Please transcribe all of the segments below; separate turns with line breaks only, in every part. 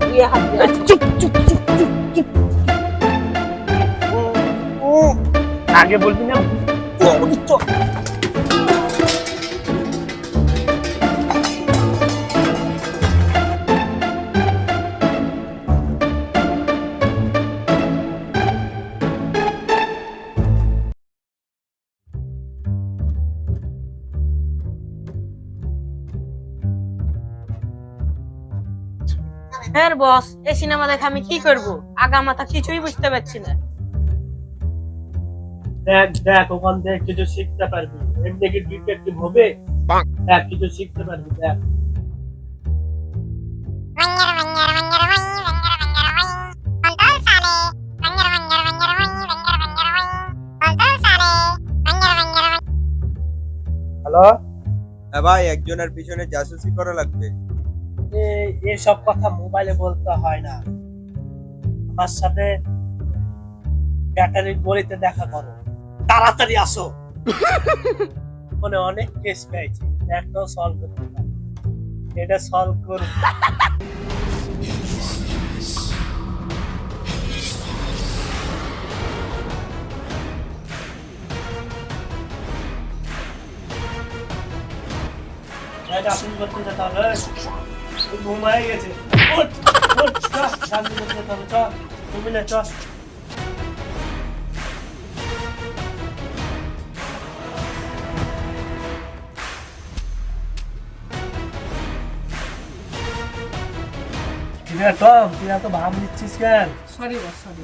দিয়ে আছে।
চুপ চুপ চুপ চুপ চুপ আগে বলবি না বলি, চল।
হ্যাঁ বস এই সিনেমা দেখে আমি কি করব? আগা মাথা কিছুই বুঝতে পারছি না।
দেখ দেখ ওখান থেকে কিছু শিখতে পারবি। এমনি কি ডিটেকটিভ হবে? দেখ কিছু শিখতে পারবি দেখ। হ্যালো?
হ্যাঁ ভাই একজনের পিছনে জাসুসি করা লাগবে।
এসব কথা মোবাইলে বলতে হয় না। আমার সাথে ব্যাটারির গলিতে দেখা করো। তাড়াতাড়ি আসো। মানে অনেক কেস পেয়েছি। একটাও সলভ করতে এটা সলভ করো। করব আপনি করতে যেতে হবে ও ঘুমায় গেছে। ওঠ, ওঠ, চল, শান্তি করতে হবে, চল, ঘুমিয়ে চল কিরে টম তুই এত ভাব নিচ্ছিস কেন?
সরি বস সরি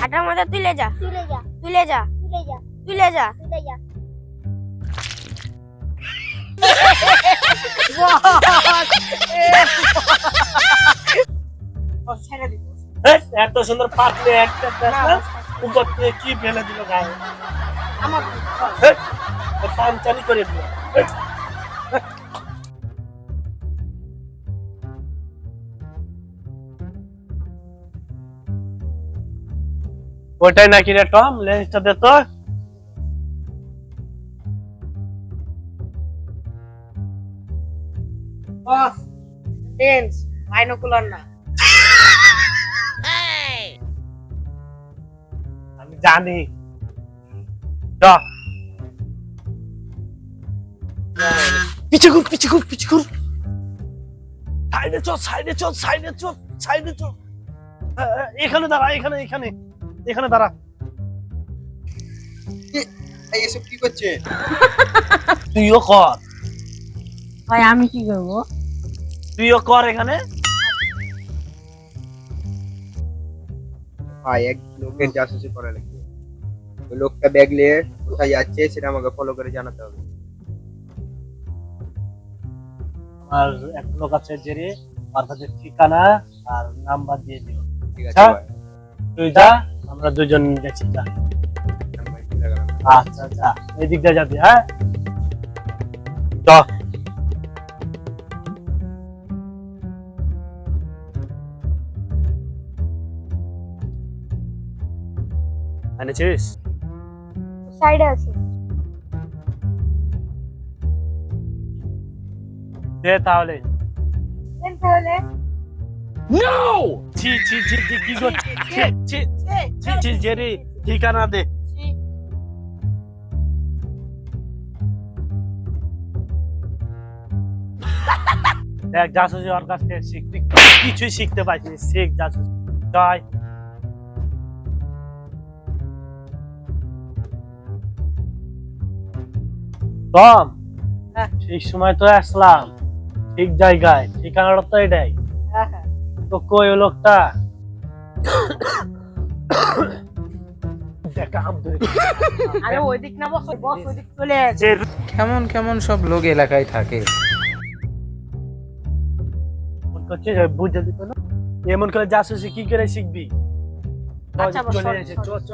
হাঁটার মধ্যে তুলে যা।
তুলে যা।
তুলে যা।
তুলে যা।
তুলে যা।
তুলে যা।
বস ছেড়ে দিন বস।
এই, এত সুন্দর পাতলে একটা উপর থেকে কি ফেলে দিল গায়ে?
আমার
এই, ও করে দিল। ওটাই নাকি রে টম? লেন্সটা দে তো।
বস লেন্স বাইনোকুলার না।
আমি জানি। চ পিছে ঘুর পিছে ঘুর পিছে ঘুর। সাইডে চল সাইডে চল সাইডে চল সাইডে চল। আহ, আহ, এখানে দাঁড়া এখানে এখানে। এখানে দাঁড়া।
এই এসব কি করছে?
তুইও কর।
ভাই আমি কি করব?
তুইও কর এখানে।
ভাই এক লোকের জাসুসি করা লাগবে ওই লোকটা ব্যাগ নিয়ে কোথায় যাচ্ছে সেটা আমাকে ফলো করে জানাতে হবে।
আর এক লোক আছে জেরে আর কাছে ঠিকানা আর নাম্বার দিয়ে দিও।
ঠিক আছে।
তুই যা। আমরা দুজন গেছি যা। আচ্ছা আচ্ছা এই দিক দিয়ে যাবি হ্যাঁ? এনেছিস
সাইডে আছে।
দে তাহলে।
দেন তাহলে।
ছি ছি ছি ছি কি গো ছি ছি। ছি জেরি ঠিকানা দে। দেখ জাসুসি ওর কাছ থেকে শিখ তুই কিছুই শিখতে পারছিস শিখ জাসুসি। জয় টম
হ্যাঁ।
ঠিক সময় তো আসলাম। ঠিক জায়গায়। ঠিকানাটা তো এটাই।
হ্যাঁ হ্যাঁ।
তো কই ও লোকটা?
কেমন কেমন সব লোক এলাকায় থাকে?
দিত না। এমন করে যাস কি করে শিখবি?
আচ্ছা,
চল চলে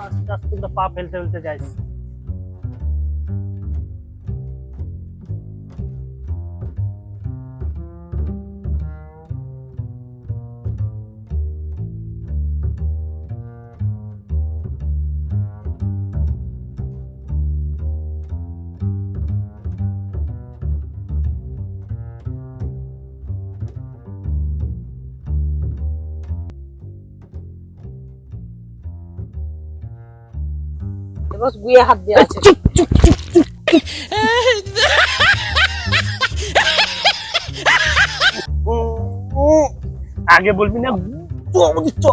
আস্তে আস্তে কিন্তু পা ফেলতে ফেলতে যাইস।
বস গুয়ে হাত দিয়ে আছে।
চুপ চুপ চুপ চুপ আগে বলবি না চ,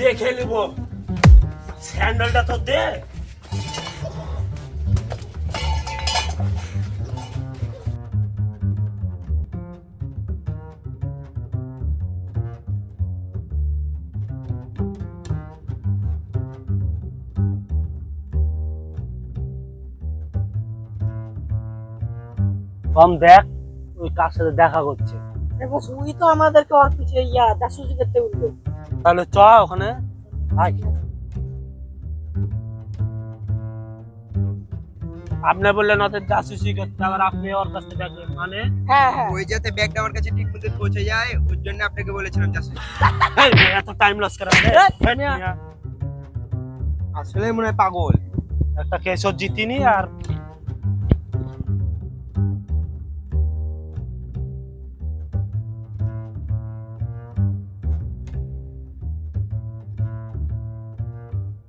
দেখে নিব। স্যান্ডেলটা তো দে। কম দেখ ওই কার সাথে দেখা করছে।
বস উই তো আমাদেরকে ওর পিছে ইয়া দাসুজি করতে উঠল
তাহলে চ ওখানে। আয়। আপনি বললেন ওদের জাসুসি করতে আবার আপনি ওর কাছে দেখবেন মানে?
হ্যাঁ হ্যাঁ।
ওই যাতে ব্যাগটা আমার কাছে ঠিক মতো পৌঁছে যায় ওর জন্য আপনাকে বলেছিলাম জাসুস
এই, এত টাইম লস করা মিয়া,
আসলে মনে হয় পাগল।
একটা কেসও জিতিনি আর